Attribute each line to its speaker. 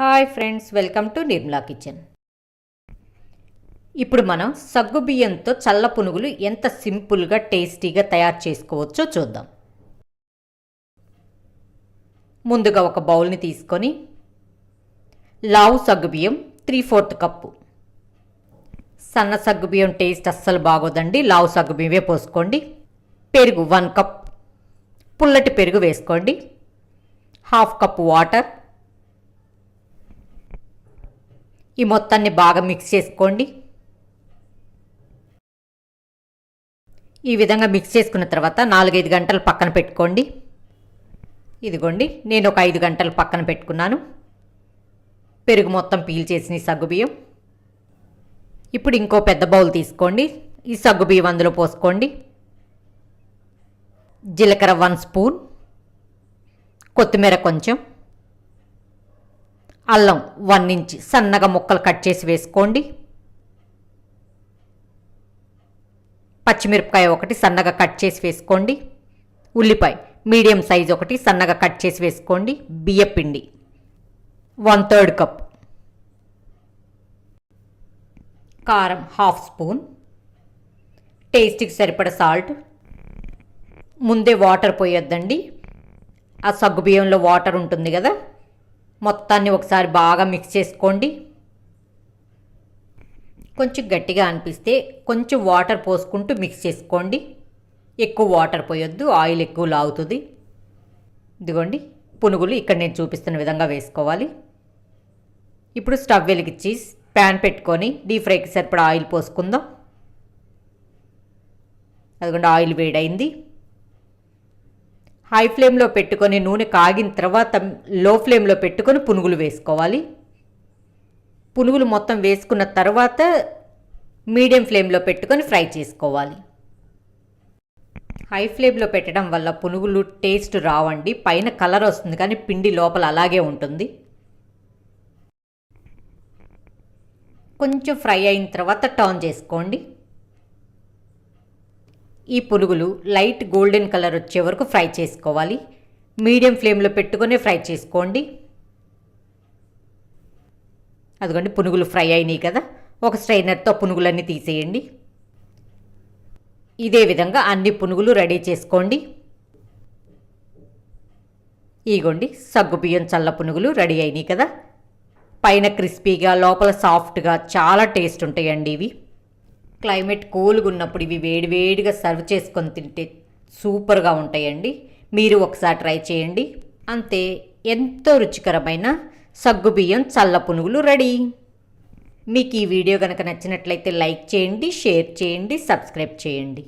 Speaker 1: Hi friends welcome to Nirmala kitchen. ఇప్పుడు మనం సగ్గు బియ్యంతో చల్ల పునుగులు ఎంత సింపుల్గా టేస్టీగా తయారు చేసుకోవచ్చో చూద్దాం. ముందుగా ఒక బౌల్ని తీసుకొని లావు సగ్గుబియ్యం త్రీ ఫోర్త్ కప్పు. సన్న సగ్గుబియ్యం టేస్ట్ అస్సలు బాగోదండి లావు సగ్గుబియ్యమే పోసుకోండి. పెరుగు వన్ కప్. పుల్లటి పెరుగు వేసుకోండి. Half cup water. ఈ మొత్తాన్ని బాగా మిక్స్ చేసుకోండి. ఈ విధంగా మిక్స్ చేసుకున్న తర్వాత నాలుగైదు గంటలు పక్కన పెట్టుకోండి. ఇదిగోండి నేను ఒక ఐదు గంటలు పక్కన పెట్టుకున్నాను. పెరుగు మొత్తం పీల్చేసిన చేసిన సగ్గుబియ్యం ఇప్పుడు ఇంకో పెద్ద బౌల్ తీసుకోండి. ఈ సగ్గుబియ్యం అందులో పోసుకోండి. జీలకర్ర వన్ స్పూన్. కొత్తిమీర కొంచెం. అల్లం వన్ ఇంచ్ సన్నగా ముక్కలు కట్ చేసి వేసుకోండి. పచ్చిమిరపకాయ ఒకటి సన్నగా కట్ చేసి వేసుకోండి. ఉల్లిపాయ మీడియం సైజ్ ఒకటి సన్నగా కట్ చేసి వేసుకోండి. బియ్యపిండి వన్ థర్డ్ కప్. కారం హాఫ్ స్పూన్. టేస్ట్కి సరిపడ సాల్ట్. ముందే వాటర్ పోయొద్దండి. ఆ సగ్గు బియ్యంలో వాటర్ ఉంటుంది కదా మొత్తాన్ని ఒకసారి బాగా మిక్స్ చేసుకోండి. కొంచెం గట్టిగా అనిపిస్తే కొంచెం వాటర్ పోసుకుంటూ మిక్స్ చేసుకోండి. ఎక్కువ వాటర్ పోయొద్దు ఆయిల్ ఎక్కువ లాగుతుంది. ఇదిగోండి పునుగులు ఇక్కడ నేను చూపిస్తున్న విధంగా వేసుకోవాలి. ఇప్పుడు స్టవ్ వెలిగించి ప్యాన్ పెట్టుకొని డీప్ ఫ్రైకి సరిపడా ఆయిల్ పోసుకుందాం. అదిగోండి ఆయిల్ వేడైంది. హై ఫ్లేమ్లో పెట్టుకొని నూనె కాగిన తర్వాత లో ఫ్లేమ్లో పెట్టుకొని పునుగులు వేసుకోవాలి. పునుగులు మొత్తం వేసుకున్న తర్వాత మీడియం ఫ్లేమ్లో పెట్టుకొని ఫ్రై చేసుకోవాలి. హై ఫ్లేమ్లో పెట్టడం వల్ల పునుగులు టేస్ట్ రావండి. పైన కలర్ వస్తుంది కానీ పిండి లోపల అలాగే ఉంటుంది. కొంచెం ఫ్రై అయిన తర్వాత టర్న్ చేసుకోండి. ఈ పునుగులు లైట్ గోల్డెన్ కలర్ వచ్చే వరకు ఫ్రై చేసుకోవాలి. మీడియం ఫ్లేమ్లో పెట్టుకొని ఫ్రై చేసుకోండి. అదిగోండి పునుగులు ఫ్రై అయినాయి కదా. ఒక స్ట్రైనర్తో పునుగులన్నీ తీసేయండి. ఇదే విధంగా అన్ని పునుగులు రెడీ చేసుకోండి. ఇగోండి సగ్గు బియ్యం చల్ల పునుగులు రెడీ అయినాయి కదా. పైన క్రిస్పీగా లోపల సాఫ్ట్గా చాలా టేస్ట్ ఉంటాయండి ఇవి. క్లైమేట్ కూల్గా ఉన్నప్పుడు ఇవి వేడివేడిగా సర్వ్ చేసుకొని తింటే సూపర్గా ఉంటాయండి. మీరు ఒకసారి ట్రై చేయండి. అంతే ఎంతో రుచికరమైన సగ్గుబియ్యం చల్ల పునుగులు రెడీ. మీకు ఈ వీడియో కనుక నచ్చినట్లయితే లైక్ చేయండి షేర్ చేయండి సబ్స్క్రైబ్ చేయండి.